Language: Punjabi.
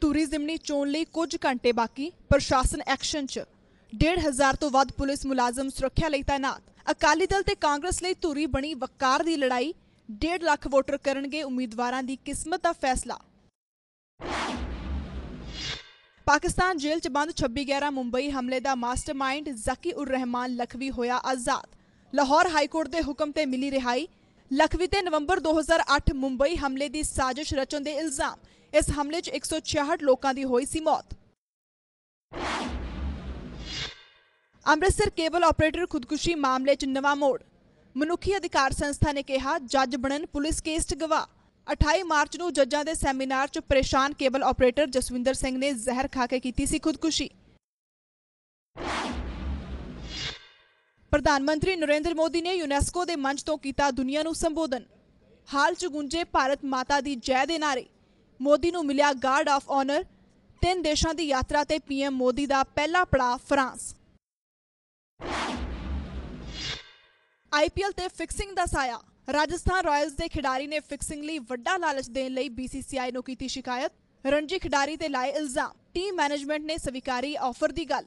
ਧੂਰੀ ਜ਼ਿਮਨੀ ਚੋਣ ਲਈ ਕੁਝ ਘੰਟੇ ਬਾਕੀ ਪ੍ਰਸ਼ਾਸਨ ਐਕਸ਼ਨ 'ਚ। 1500 ਤੋਂ ਵੱਧ ਪੁਲਿਸ ਮੁਲਾਜ਼ਮ ਸੁਰੱਖਿਆ ਲਈ ਤਾਇਨਾਤ। ਅਕਾਲੀ ਦਲ ਤੇ ਕਾਂਗਰਸ ਲਈ ਧੂਰੀ ਬਣੀ ਵਕਾਰ ਦੀ ਲੜਾਈ। 1.5 ਲੱਖ ਵੋਟਰ ਕਰਨਗੇ ਉਮੀਦਵਾਰਾਂ ਦੀ ਕਿਸਮਤ ਦਾ ਫੈਸਲਾ। ਪਾਕਿਸਤਾਨ ਜੇਲ੍ਹ 'ਚ ਬੰਦ 26/11 ਮੁੰਬਈ ਹਮਲੇ ਦਾ ਮਾਸਟਰਮਾਈਂਡ ਜ਼ਕੀ ਉਰ ਰਹਿਮਾਨ ਲਖਵੀ ਹੋਇਆ ਆਜ਼ਾਦ। ਲਾਹੌਰ ਹਾਈ ਕੋਰਟ ਦੇ ਹੁਕਮ ਤੇ ਮਿਲੀ ਰਿਹਾਈ। ਲਖਵੀ ਤੇ ਨਵੰਬਰ 2008 ਮੁੰਬਈ ਹਮਲੇ ਦੀ ਸਾਜ਼ਿਸ਼ ਰਚਣ ਦੇ ਇਲਜ਼ਾਮ। ਇਸ ਹਮਲੇ 'ਚ 166 ਲੋਕਾਂ ਦੀ ਹੋਈ ਸੀ ਮੌਤ। ਅੰਮ੍ਰਿਤਸਰ ਕੇਬਲ ਆਪਰੇਟਰ ਖੁਦਕੁਸ਼ੀ ਮਾਮਲੇ 'ਚ ਨਵਾਂ ਮੋੜ। ਮਨੁੱਖੀ ਅਧਿਕਾਰ ਸੰਸਥਾ ਨੇ ਕਿਹਾ, ਜੱਜ ਬਣਨ, ਪੁਲਿਸ ਕੇਸ 'ਚ ਗਵਾਹ। 28 ਮਾਰਚ ਨੂੰ ਜੱਜਾਂ ਦੇ ਸੈਮੀਨਾਰ 'ਚ ਪਰੇਸ਼ਾਨ ਕੇਬਲ ਆਪਰੇਟਰ ਜਸਵਿੰਦਰ ਸਿੰਘ ਨੇ ਜ਼ਹਿਰ ਖਾ ਕੇ ਕੀਤੀ ਸੀ ਖੁਦਕੁਸ਼ੀ। ਪ੍ਰਧਾਨ ਮੰਤਰੀ ਨਰਿੰਦਰ ਮੋਦੀ ਨੇ ਯੂਨੈਸਕੋ ਦੇ ਮੰਚ ਤੋਂ ਕੀਤਾ ਦੁਨੀਆ ਨੂੰ ਸੰਬੋਧਨ। ਹਾਲ 'ਚ ਗੁੰਜੇ ਭਾਰਤ ਮਾਤਾ ਦੀ ਜੈ ਦੇ ਨਾਰੇ। ਮੋਦੀ ਨੂੰ ਮਿਲਿਆ ਗਾਰਡ ਆਫ ਆਨਰ ਤਿੰਨ ਦੇਸ਼ਾਂ ਦੀ ਯਾਤਰਾ ਤੇ ਪੀਐਮ ਮੋਦੀ ਦਾ ਪਹਿਲਾ ਪੜਾਅ ਫਰਾਂਸ। ਆਈਪੀਐਲ ਤੇ ਫਿਕਸਿੰਗ ਦਾ ਸਾਇਆ। ਰਾਜਸਥਾਨ ਰਾਇਲਸ ਦੇ ਖਿਡਾਰੀ ਨੇ ਫਿਕਸਿੰਗ ਲਈ ਵੱਡਾ ਲਾਲਚ ਦੇਣ ਲਈ ਬੀਸੀਸੀਆਈ ਨੂੰ ਕੀਤੀ ਸ਼ਿਕਾਇਤ। ਰਣਜੀ ਖਿਡਾਰੀ ਤੇ ਲਾਏ ਇਲਜ਼ਾਮ। ਟੀਮ ਮੈਨੇਜਮੈਂਟ ਨੇ ਸਵੀਕਾਰੀ ਆਫਰ ਦੀ ਗੱਲ।